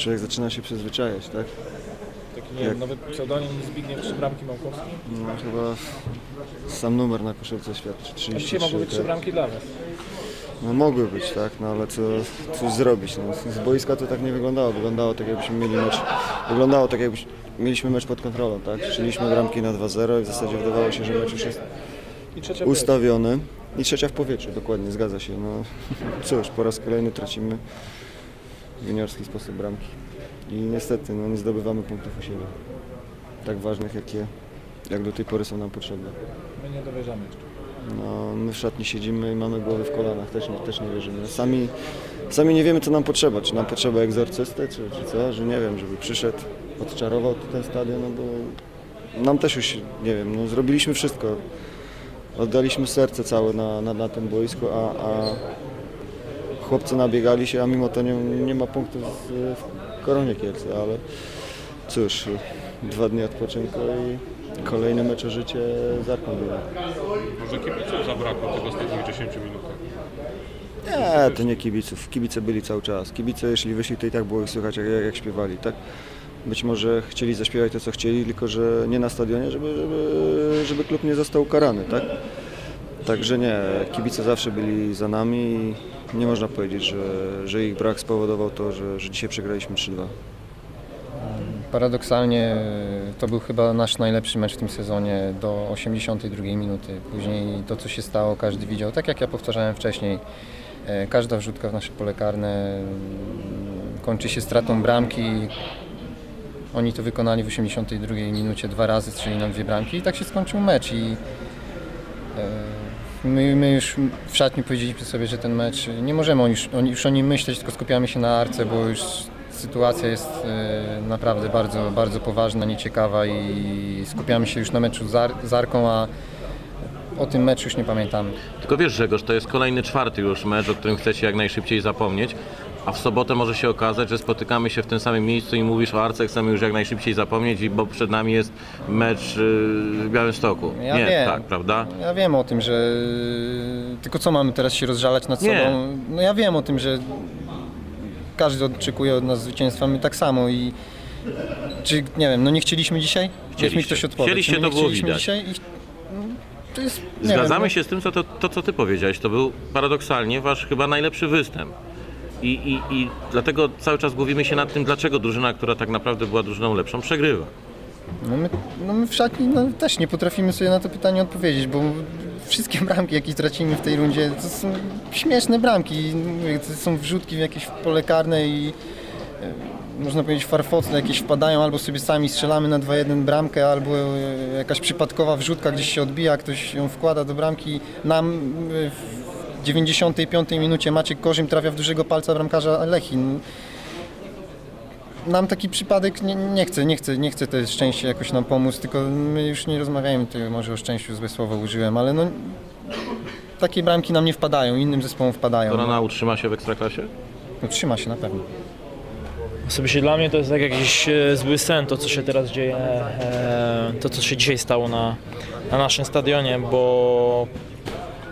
człowiek zaczyna się przyzwyczajać, tak? Taki, nie Jak- wiem, nowy pseudonim Zbigniew Trzy Bramki Małkowski. No chyba sam numer na koszulce świadczy, A dzisiaj mogły 33. być trzy tak. bramki dla nas. No mogły być, tak, no ale co, cóż zrobić, no. Z boiska to tak nie wyglądało, wyglądało tak jakbyśmy mieli mecz, wyglądało tak jakbyśmy mieliśmy mecz pod kontrolą, tak? Strzeliliśmy bramki na 2-0 i w zasadzie wydawało się, że mecz już jest ustawiony. I trzecia w powietrzu, dokładnie, zgadza się. No cóż, po raz kolejny tracimy juniorski sposób bramki. I niestety no, nie zdobywamy punktów u siebie. Tak ważnych, jakie jak do tej pory są nam potrzebne. My nie dowierzamy jeszcze. No, my w szatni siedzimy i mamy głowy w kolanach, też, nie- też nie wierzymy. Sami, sami nie wiemy, co nam potrzeba. Czy nam potrzeba egzorcysty, czy, czy co, że nie wiem, żeby przyszedł, odczarował ten stadion, no bo nam też już, nie wiem, no, zrobiliśmy wszystko. Oddaliśmy serce całe na, na, na tym boisku, a, a chłopcy nabiegali się, a mimo to nie, nie ma punktów w Koronie Kielce, ale cóż, dwa dni odpoczynku i kolejny mecz o życie z Arką Bielak. Może kibiców zabrakło tych ostatnich 10 minutach. Nie, to nie kibiców. Kibice byli cały czas. Kibice, jeśli wyszli, to i tak było ich słychać, jak, jak śpiewali, tak? Być może chcieli zaśpiewać to, co chcieli, tylko że nie na stadionie, żeby, żeby, żeby klub nie został ukarany, tak? Także nie, kibice zawsze byli za nami nie można powiedzieć, że, że ich brak spowodował to, że, że dzisiaj przegraliśmy 3-2. Paradoksalnie to był chyba nasz najlepszy mecz w tym sezonie do 82 minuty. Później to, co się stało, każdy widział. Tak jak ja powtarzałem wcześniej, e, każda wrzutka w nasze pole karne mm, kończy się stratą bramki. Oni to wykonali w 82 minucie dwa razy, strzeli nam dwie bramki i tak się skończył mecz. I e, my, my już w szatni powiedzieliśmy sobie, że ten mecz nie możemy już, już o nim myśleć, tylko skupiamy się na arce, bo już sytuacja jest e, naprawdę bardzo, bardzo poważna, nieciekawa i skupiamy się już na meczu z, z Arką, a o tym meczu już nie pamiętamy. Tylko wiesz Grzegorz, to jest kolejny czwarty już mecz, o którym chcecie jak najszybciej zapomnieć, a w sobotę może się okazać, że spotykamy się w tym samym miejscu i mówisz o Arce, chcemy już jak najszybciej zapomnieć, bo przed nami jest mecz yy, w Białymstoku. Ja Nie, wiem. tak, prawda? Ja wiem o tym, że tylko co mamy teraz się rozżalać nad Nie. sobą? No ja wiem o tym, że każdy oczekuje od nas zwycięstwa, my tak samo i czy nie wiem, no nie chcieliśmy dzisiaj? Niech mi Chcieliście. ktoś odpowie. Chcieliście, to nie było chcieliśmy widać. dzisiaj? I, no, to jest, Zgadzamy wiem, no. się z tym, co to, to, co ty powiedziałeś. To był paradoksalnie wasz chyba najlepszy występ. I, i, I dlatego cały czas głowimy się nad tym, dlaczego drużyna, która tak naprawdę była drużyną lepszą, przegrywa. No my, no my w szatni no, też nie potrafimy sobie na to pytanie odpowiedzieć, bo wszystkie bramki, jakie tracimy w tej rundzie, to są śmieszne bramki. To są wrzutki w jakieś pole karne i e, można powiedzieć farfocle jakieś wpadają, albo sobie sami strzelamy na 2-1 bramkę, albo e, jakaś przypadkowa wrzutka gdzieś się odbija, ktoś ją wkłada do bramki. Nam e, 95 minucie Maciek Korzym trafia w dużego palca bramkarza Lechin nam taki przypadek nie, nie chce, nie chce, nie chce to szczęście jakoś nam pomóc, tylko my już nie rozmawiajmy tutaj może o szczęściu, złe słowo użyłem, ale no takie bramki nam nie wpadają, innym zespołom wpadają. Korona utrzyma się w Ekstraklasie? No, trzyma się na pewno. Osobiście dla mnie to jest tak jakiś e, zły sen, to co się teraz dzieje, e, to co się dzisiaj stało na, na naszym stadionie, bo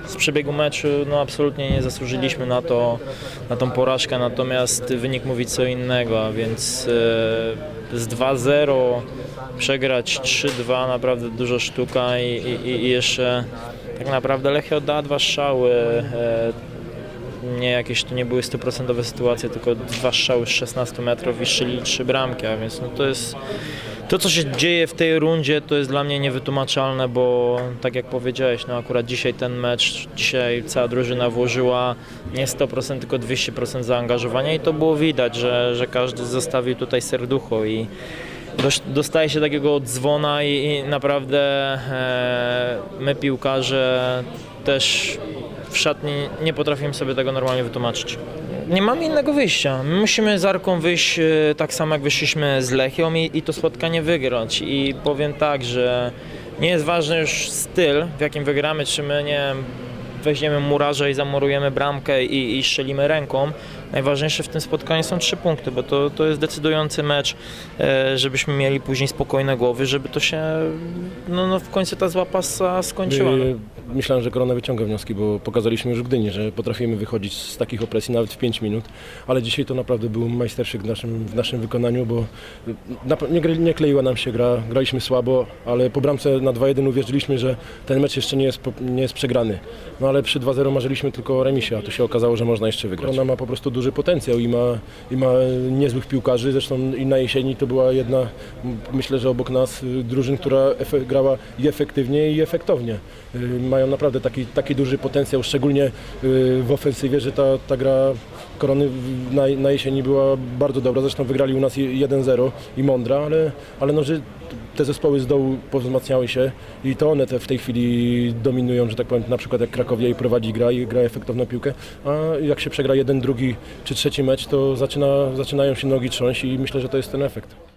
z przebiegu meczu no absolutnie nie zasłużyliśmy na to, na tą porażkę, natomiast wynik mówi co innego, a więc e, z 2-0 przegrać 3-2 naprawdę duża sztuka i, i, i jeszcze tak naprawdę Lechia oddała dwa strzały, e, nie jakieś to nie były stuprocentowe sytuacje, tylko dwa strzały z 16 metrów i strzeli trzy bramki, a więc no to jest to co się dzieje w tej rundzie to jest dla mnie niewytłumaczalne, bo tak jak powiedziałeś, no akurat dzisiaj ten mecz, dzisiaj cała drużyna włożyła nie 100%, tylko 200% zaangażowania i to było widać, że, że każdy zostawił tutaj serducho i dostaje się takiego dzwona i, i naprawdę e, my piłkarze też szatni nie potrafimy sobie tego normalnie wytłumaczyć. Nie mamy innego wyjścia. My musimy z Arką wyjść e, tak samo jak wyszliśmy z Lechią i, i to spotkanie wygrać. I powiem tak, że nie jest ważny już styl, w jakim wygramy, czy my nie weźmiemy murarza i zamurujemy bramkę i, i strzelimy ręką. Najważniejsze w tym spotkaniu są trzy punkty, bo to, to jest decydujący mecz, e, żebyśmy mieli później spokojne głowy, żeby to się, no, no w końcu ta zła pasa skończyła. No. Myślałem, że Korona wyciąga wnioski, bo pokazaliśmy już w Gdyni, że potrafimy wychodzić z takich opresji nawet w 5 minut, ale dzisiaj to naprawdę był majsterszyk w naszym, w naszym wykonaniu, bo nie, nie kleiła nam się gra, graliśmy słabo, ale po bramce na 2-1 uwierzyliśmy, że ten mecz jeszcze nie jest, nie jest przegrany. No ale przy 2-0 marzyliśmy tylko o remisie, a tu się okazało, że można jeszcze wygrać. Ona ma po prostu duży potencjał i ma, i ma niezłych piłkarzy, zresztą i na jesieni to była jedna, myślę, że obok nas y, drużyn, która grała i efektywnie i efektownie. Y, Mają naprawdę taki, taki duży potencjał, szczególnie y, w ofensywie, że ta, ta gra Korony na, na jesieni była bardzo dobra, zresztą wygrali u nas je- 1-0 i mądra, ale, ale no, że te zespoły z dołu powzmacniały się i to one te w tej chwili dominują, że tak powiem, na przykład jak Krakowia i prowadzi gra i gra efektowną piłkę, a jak się przegra jeden, drugi czy trzeci mecz, to zaczyna, zaczynają się nogi trząść i myślę, że to jest ten efekt.